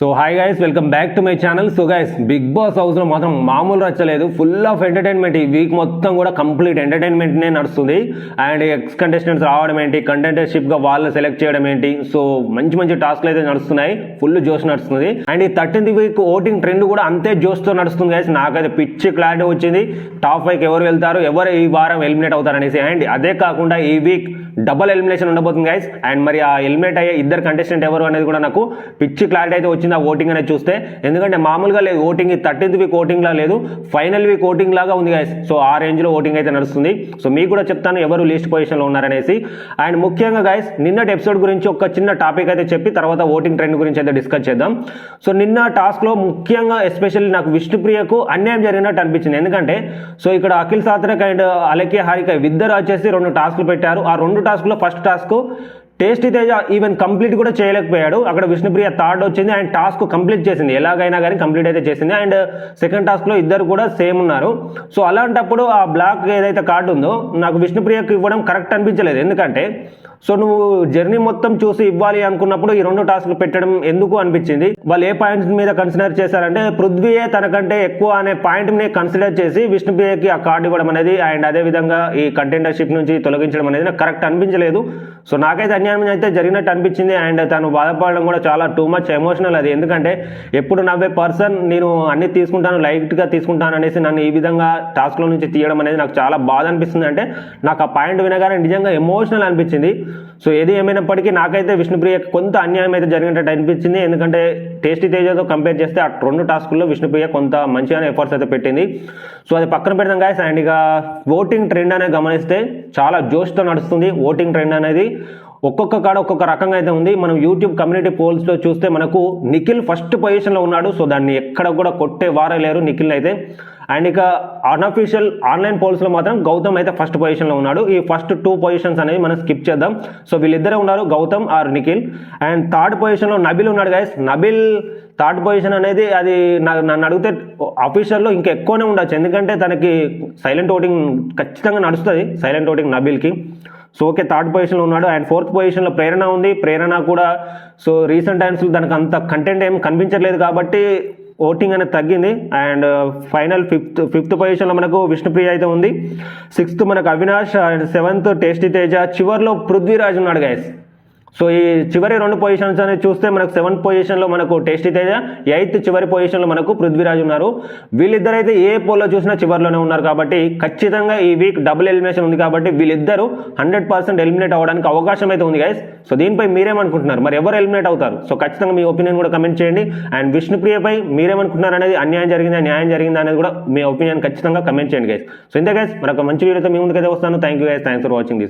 So hi guys welcome back to my channel so guys Bigg Boss హౌస్లో మాత్రం మామూలు రచ్చలేదు. ఫుల్ ఆఫ్ ఎంటర్టైన్మెంట్ ఈ వీక్ మొత్తం కూడా కంప్లీట్ ఎంటర్టైన్మెంట్నే నడుస్తుంది. అండ్ ఎక్స్ కంటెస్టెంట్స్ రావడం ఏంటి? కంటెంటర్షిప్గా వాళ్ళు సెలెక్ట్ చేయడం ఏంటి? సో మంచి మంచి టాస్క్లు అయితే నడుస్తున్నాయి. ఫుల్ జోష్ నడుస్తుంది. అండ్ ఈ థర్టీన్త్ వీక్ ఓటింగ్ ట్రెండ్ కూడా అంతే జోష్తో నడుస్తుంది గైస్ నాకైతే పిచ్చి క్లారిటీ వచ్చింది. టాప్ ఫైవ్కి ఎవరు వెళ్తారు? ఎవరు ఈ వారం ఎలిమినేట్ అవుతారు అనేసి అండ్ అదే కాకుండా ఈ వీక్ డబల్ ఎలిమినేషన్ ఉండబోతుంది గైస్ అండ్ మరి ఆ ఎలిమినేట్ అయ్యే ఇద్దరు కంటెస్టెంట్ ఎవరు అనేది కూడా నాకు పిచ్చి క్లారిటీ అయితే వచ్చింది ఆ ఓటింగ్ అనేది చూస్తే. ఎందుకంటే మామూలుగా లేదు ఓటింగ్ థర్టీన్త్ వీక్ ఓటింగ్ లా లేదు. ఫైనల్ వీక్ ఓటింగ్ లాగా ఉంది గైస్ సో ఆ రేంజ్లో ఓటింగ్ అయితే నడుస్తుంది. సో మీకు కూడా చెప్తాను ఎవరు లీస్ట్ పొజిషన్లో ఉన్నారనేసి. అండ్ ముఖ్యంగా గైస్ నిన్నటి ఎపిసోడ్ గురించి ఒక చిన్న టాపిక్ అయితే చెప్పి తర్వాత ఓటింగ్ ట్రెండ్ గురించి అయితే డిస్కస్ చేద్దాం. సో నిన్న టాస్క్లో ముఖ్యంగా ఎస్పెషల్లీ నాకు విష్ణుప్రియకు అన్యాయం జరిగినట్టు అనిపించింది. ఎందుకంటే సో ఇక్కడ అఖిల్ సాత్రక్ అండ్ అలకే హారిక ఇద్దరు వచ్చేసి రెండు టాస్క్లు పెట్టారు. ఆ రెండు టాస్క్లో first task tasty Teja even complete కూడా చేయలేకపోయాడు. అక్కడ విష్ణుప్రియ థర్డ్ వచ్చింది. అండ్ టాస్క్ కంప్లీట్ చేసింది. ఎలాగైనా కానీ కంప్లీట్ అయితే చేసింది. అండ్ సెకండ్ టాస్క్లో ఇద్దరు కూడా సేమ్ ఉన్నారు. సో అలాంటప్పుడు ఆ బ్లాక్ ఏదైతే కార్డు ఉందో నాకు విష్ణుప్రియకు ఇవ్వడం కరెక్ట్ అనిపించలేదు. ఎందుకంటే సో నువ్వు జర్నీ మొత్తం చూసి ఇవ్వాలి అనుకున్నప్పుడు ఈ రెండు టాస్క్లు పెట్టడం ఎందుకు అనిపించింది? వాళ్ళు ఏ పాయింట్స్ మీద కన్సిడర్ చేశారంటే పృథ్వీయే తనకంటే ఎక్కువ అనే పాయింట్ని కన్సిడర్ చేసి విష్ణుప్రియకి ఆ కార్డు ఇవ్వడం అనేది అండ్ అదే విధంగా ఈ కంటెండర్షిప్ నుంచి తొలగించడం అనేది నాకు కరెక్ట్ అనిపించలేదు. సో నాకైతే అన్యాయం అయితే జరిగినట్టు అనిపించింది అండ్ తను బాధపడడం కూడా చాలా టూ మచ్ ఎమోషనల్ అది. ఎందుకంటే ఎప్పుడు నవ్వే పర్సన్ నేను అన్ని తీసుకుంటాను లైట్గా తీసుకుంటాను అనేసి నన్ను ఈ విధంగా టాస్క్లో నుంచి తీయడం అనేది నాకు చాలా బాధ అనిపిస్తుంది. అంటే నాకు ఆ పాయింట్ వినగానే నిజంగా ఎమోషనల్ అనిపించింది. సో ఏది ఏమైనప్పటికీ నాకైతే విష్ణుప్రియ కొంత అన్యాయం అయితే జరిగినట్టు అనిపించింది. ఎందుకంటే టేస్టీ తేజతో కంపేర్ చేస్తే ఆ రెండు టాస్కుల్లో విష్ణుప్రియ కొంత మంచిగానే ఎఫర్ట్స్ అయితే పెట్టింది. సో అది పక్కన పెడదాం గాయస్ అండ్ ఇక ఓటింగ్ ట్రెండ్ అనేది గమనిస్తే చాలా జోష్తో నడుస్తుంది ఓటింగ్ ట్రెండ్ అనేది. ఒక్కొక్క కాడ ఒక్కొక్క రకంగా అయితే ఉంది. మనం యూట్యూబ్ కమ్యూనిటీ పోల్స్లో చూస్తే మనకు నిఖిల్ ఫస్ట్ పొజిషన్లో ఉన్నాడు. సో దాన్ని ఎక్కడ కూడా కొట్టే వారే లేరు నిఖిల్ అయితే. అండ్ ఇక అన్అఫీషియల్ ఆన్లైన్ పోల్స్లో మాత్రం గౌతమ్ అయితే ఫస్ట్ పొజిషన్లో ఉన్నాడు. ఈ ఫస్ట్ టూ పొజిషన్స్ అనేది మనం స్కిప్ చేద్దాం. సో వీళ్ళిద్దరే ఉన్నారు Gautham or Nikhil. And third పొజిషన్లో నబిల్ ఉన్నాడు గైస్ నబిల్ థర్డ్ పొజిషన్ అనేది అది నా- నన్ను అడిగితే అఫీషియల్లో ఇంకా ఎక్కువనే ఉండొచ్చు. ఎందుకంటే తనకి సైలెంట్ ఓటింగ్ ఖచ్చితంగా నడుస్తుంది సైలెంట్ ఓటింగ్ నబిల్కి. సో ఓకే థర్డ్ పొజిషన్లో ఉన్నాడు. అండ్ ఫోర్త్ పొజిషన్లో ప్రేరణ ఉంది. ప్రేరణ కూడా సో రీసెంట్ టైమ్స్లో దానికి అంత కంటెంట్ ఏం కనిపించట్లేదు కాబట్టి ఓటింగ్ అనేది తగ్గింది. And uh, final fifth fifth పొజిషన్లో మనకు విష్ణుప్రియ అయితే ఉంది. సిక్స్త్ మనకు Avinash and seventh tasty Teja. చివరిలో పృథ్వీరాజ్ ఉన్నాడు గైస్ సో ఈ చివరి రెండు పొజిషన్స్ అనేది చూస్తే మనకు సెవెంత్ పొజిషన్లో మనకు టేస్టీ తేజ ఎయిత్ చివరి పొజిషన్లో మనకు పృథ్వీరాజ్ ఉన్నారు. వీళ్ళిద్దరైతే ఏ పోల్లో చూసినా చివరిలోనే ఉన్నారు కాబట్టి ఖచ్చితంగా ఈ వీక్ డబుల్ ఎలిమినేషన్ ఉంది కాబట్టి వీళ్ళిద్దరూ హండ్రెడ్ పర్సెంట్ ఎలిమినేట్ అవ్వడానికి అవకాశం అయితే ఉంది గైస్ సో దీనిపై మీరేమనుకుంటున్నారు? మరి ఎవరు ఎలిమినేట్ అవుతారు? సో ఖచ్చితంగా మీ ఒపీనియన్ కూడా కమెంట్ చేయండి. అండ్ విష్ణుప్రియపై మీరేమనుకుంటున్నారు అనేది అన్యాయం జరిగిందా న్యాయం జరిగిందా అనేది కూడా మీ ఒపీనియన్ ఖచ్చితంగా కమెంట్ చేయండి గైస్ సో ఇంతే గైస్ మరొక మంచి వీడియోతో మీ ముందుకైతే వస్తాను. Thank you guys thanks for watching this